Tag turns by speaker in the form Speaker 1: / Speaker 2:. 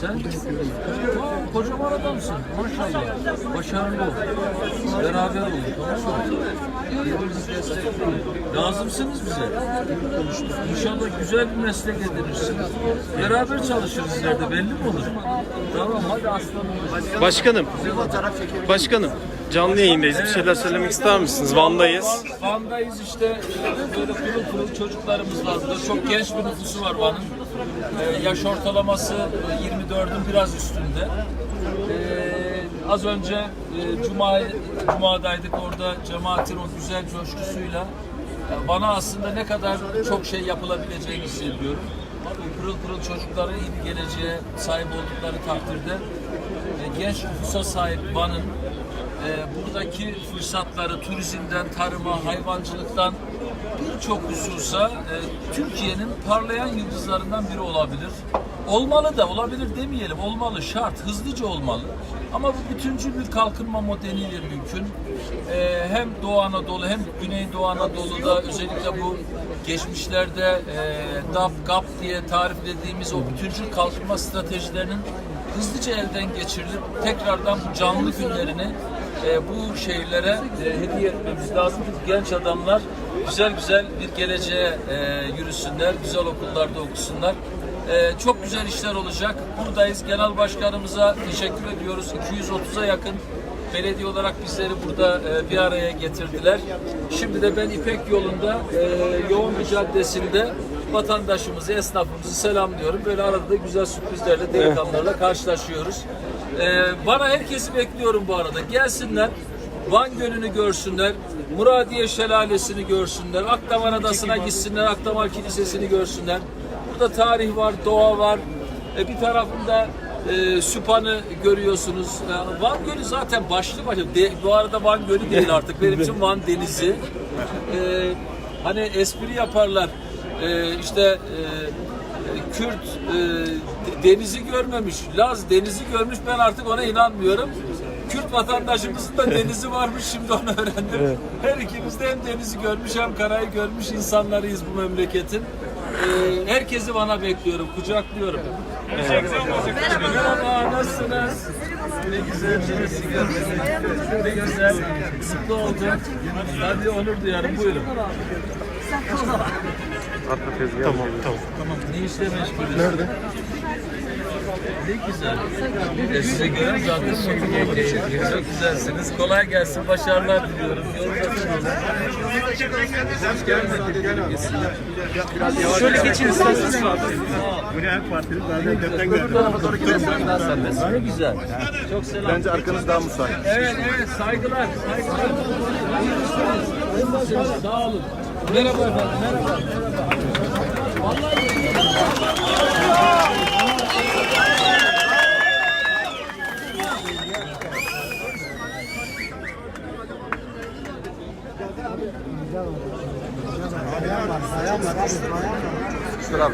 Speaker 1: Sen? Aa, kocaman adamsın. Maşallah. Başarılı ol. Beraber olun. Birbirinizi destekleyin. Lazımsınız bize. İnşallah güzel bir meslek edinirsiniz. Beraber çalışırız ileride belli mi olur? Tamam hadi aslanım.
Speaker 2: Başkanım, başkanım canlı yayındayız. Bir şeyler söylemek ister misiniz? Van'dayız.
Speaker 1: Van- Van'dayız işte böyle pırıl pırıl çocuklarımız var burada. Çok genç bir nüfusu var Van'ın. Ee, yaş ortalaması e, 24'ün biraz üstünde. Ee, az önce e, Cuma Cuma'daydık orada cemaatin o güzel coşkusuyla e, bana aslında ne kadar çok şey yapılabileceğini hissediyorum. Bu Pırıl pırıl çocuklara iyi bir geleceğe sahip oldukları takdirde e, genç nüfusa sahip Van'ın e, buradaki fırsatları turizmden, tarıma, hayvancılıktan birçok hususa e, Türkiye'nin parlayan yıldızlarından biri olabilir. Olmalı da olabilir demeyelim. Olmalı, şart, hızlıca olmalı. Ama bu bütüncül bir kalkınma modeliyle mümkün. E, hem Doğu Anadolu hem Güneydoğu Anadolu'da özellikle bu geçmişlerde e, DAP, GAP diye tariflediğimiz o bütüncül kalkınma stratejilerinin hızlıca elden geçirilip tekrardan bu canlı günlerini e, bu şehirlere e, hediye etmemiz lazım. Genç adamlar güzel güzel bir geleceğe e, yürüsünler, güzel okullarda okusunlar. E, çok güzel işler olacak. Buradayız. Genel Başkanımıza teşekkür ediyoruz. 230'a yakın belediye olarak bizleri burada e, bir araya getirdiler. Şimdi de ben İpek yolunda e, yoğun bir caddesinde vatandaşımızı, esnafımızı selamlıyorum. Böyle arada da güzel sürprizlerle, delikanlılarla karşılaşıyoruz. E, bana herkesi bekliyorum bu arada. Gelsinler. Van Gölü'nü görsünler, Muradiye Şelalesi'ni görsünler, Akdaman Adası'na gitsinler, Akdaman Kilisesi'ni görsünler. Burada tarih var, doğa var. E, bir tarafında e, Süphan'ı görüyorsunuz. E, Van Gölü zaten başlı başlı. De, bu arada Van Gölü değil artık. Benim için Van Denizi. E, hani espri yaparlar. E, işte e, Kürt e, de- denizi görmemiş. Laz denizi görmüş. Ben artık ona inanmıyorum. Kürt vatandaşımızın da denizi varmış şimdi onu öğrendim. Her ikimiz de hem denizi görmüş hem karayı görmüş insanlarıyız bu memleketin. Ee, herkesi bana bekliyorum, kucaklıyorum. Merhaba, nasılsınız? Ne güzel. Ne güzel, mutlu oldum. Ben de onur duyarım, buyurun.
Speaker 2: Tamam, tamam.
Speaker 1: Ne işle meşgulüz? Nerede? Ne güzel. E, sizi görün zaten mutlu oldum. Çok güzelsiniz. Kolay gelsin. Başarılar diliyorum. Geldiniz.
Speaker 3: Şöyle geçin isterseniz.
Speaker 1: Öbür tarafa doğru gidersen daha serbest. Ne güzel. Çok selam.
Speaker 4: Bence arkanız daha müsait.
Speaker 1: Evet evet saygılar. Saygılar. Sağ olun. Merhaba efendim. Merhaba. Merhaba. Bayan var, bayan var, bayan var. Şurada.